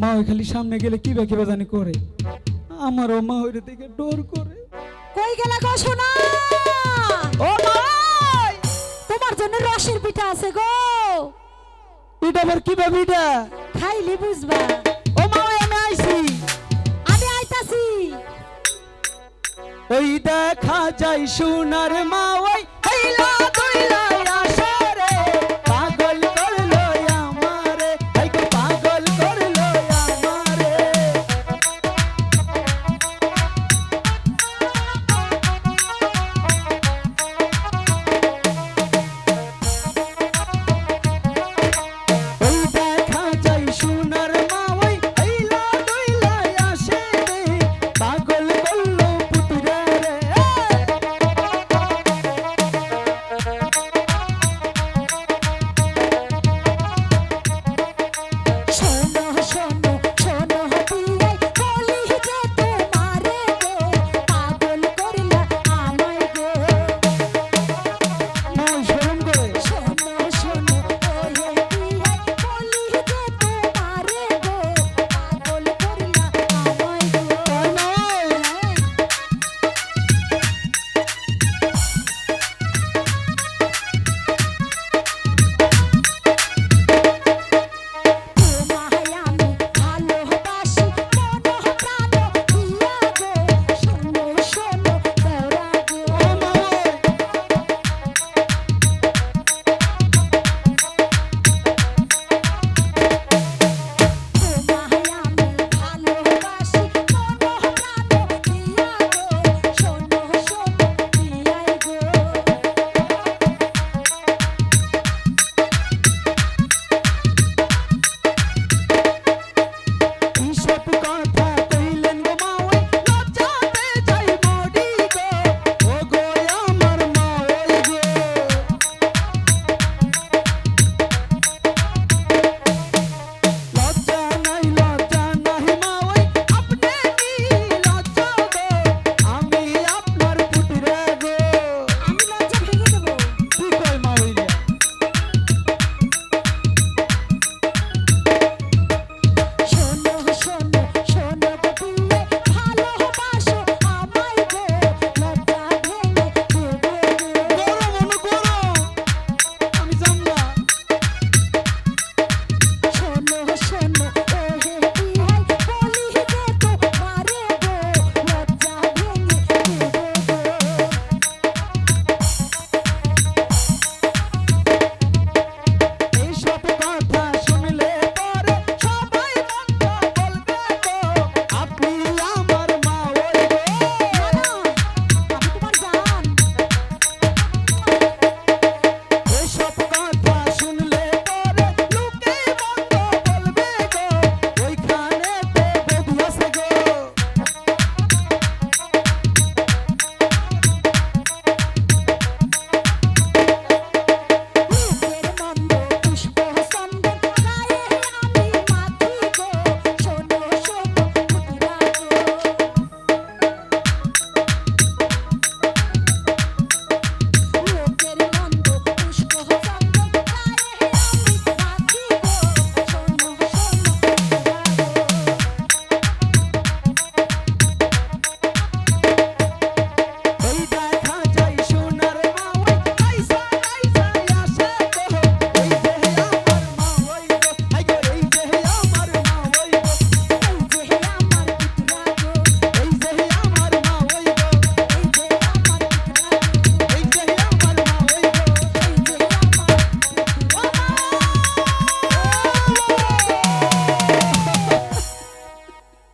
মা ওই খালি সামনে গেলে কি বা কিবা জানি করে। আমারও মা ওই দিকে ডোর করে। কই গেলা গো সোনা? ও মা! তোমার জন্য রসের পিঠা আছে গো। এটা আবার কি বা পিঠা? খাইলে বুঝবা। ও মা ওই আমি আইছি। আমি আইতাছি। ওই দেখা যাই সোনার মা ওই হইলা।